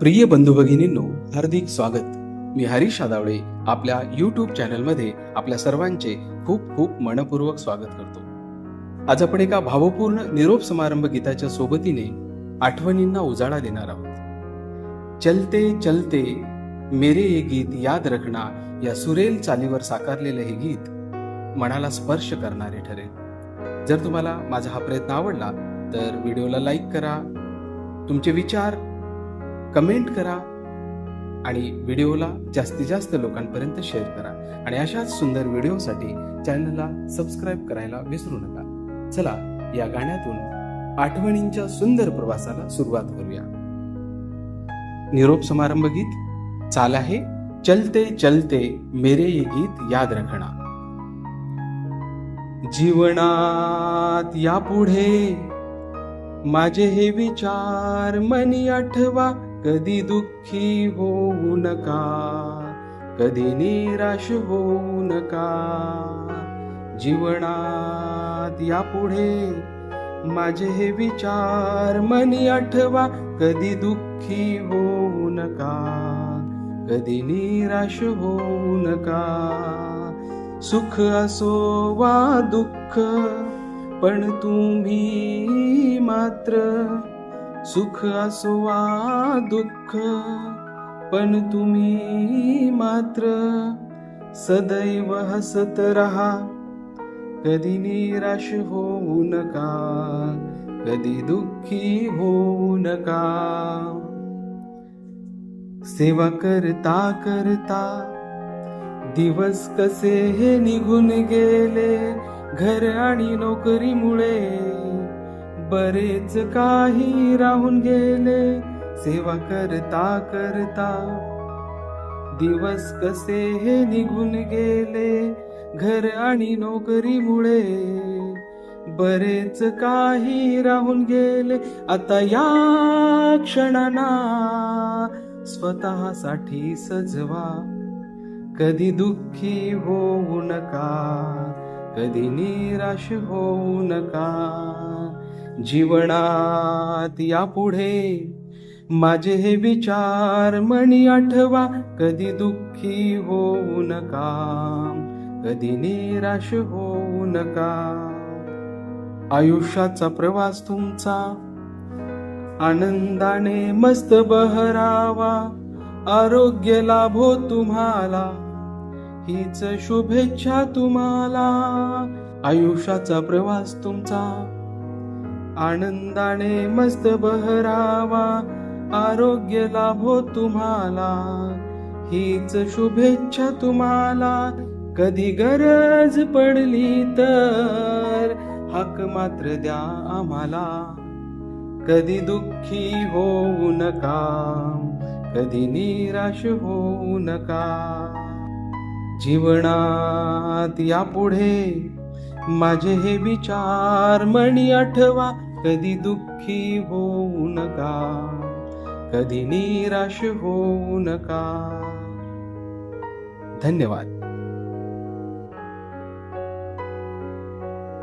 प्रिय बंधू भगिनींनो हार्दिक स्वागत. मी हरीश आदावळे आपल्या यूट्यूब चॅनलमध्ये आपल्या सर्वांचे खूप खूप मनपूर्वक स्वागत करतो. आज आपण एका भावपूर्ण निरोप समारंभ गीताच्या सोबतीने आठवणींना उजाळा देणार आहोत. चलते चलते मेरे हे गीत याद रखना या सुरेल चालीवर साकारलेलं हे गीत मनाला स्पर्श करणारे ठरेल. जर तुम्हाला माझा हा प्रयत्न आवडला तर व्हिडिओला लाईक करा. तुमचे विचार कमेंट करा आणि व्हिडिओला जास्तीत जास्त लोकांपर्यंत शेअर करा. आणि अशाच सुंदर व्हिडिओसाठी चॅनलला सबस्क्राईब करायला विसरू नका. चला या गाण्यातून आठवणींच्या सुंदर प्रवासाला सुरुवात करूया. निरोप समारंभ गीत चाल आहे चलते चलते मेरे ये गीत याद रखना. जीवनात यापुढे माझे हे विचार मनी आठवा कधी दुःखी होऊ नका कधी निराश होऊ नका. जीवनात यापुढे माझे हे विचार मनी आठवा कधी दुःखी होऊ नका कधी निराश होऊ नका. सुख असो वा दुःख पण तुम्ही मात्र सुख असो वा दुःख पण तुम्ही मात्र सदैव हसत रहा. कधी निराश होऊ नका कधी दुःखी होऊ नका. सेवा करता करता दिवस कसे हे निघून गेले घर आणि नोकरीमुळे. बरेच काही राहून गेले. सेवा करता करता दिवस कसे हे निघून गेले. घर आणि नोकरीमुळे बरेच काही राहून गेले. आता या क्षणाना स्वतःसाठी सजवा. कधी दुःखी होऊ नका कधी निराश होऊ नका. जीवनात यापुढे माझे हे विचार मणी आठवा कधी दुःखी होऊ नका. कधी निराश होऊ नका. आयुष्याचा प्रवास तुमचा आनंदाने मस्त बहरावा. आरोग्य लाभो तुम्हाला हीच शुभेच्छा तुम्हाला. आयुष्याचा प्रवास तुमचा आनंदाने मस्त बहरावा आरोग्य लाभो तुम्हाला. हीच शुभेच्छा तुम्हाला. कधी गरज पडली तर हक मात्र द्या आम्हाला. कधी दुःखी होऊ नका कधी निराश होऊ नका. जीवनात यापुढे माझे हे विचार मणी आठवा कधी दुःखी होऊ नका कधी निराश होऊ नका. धन्यवाद.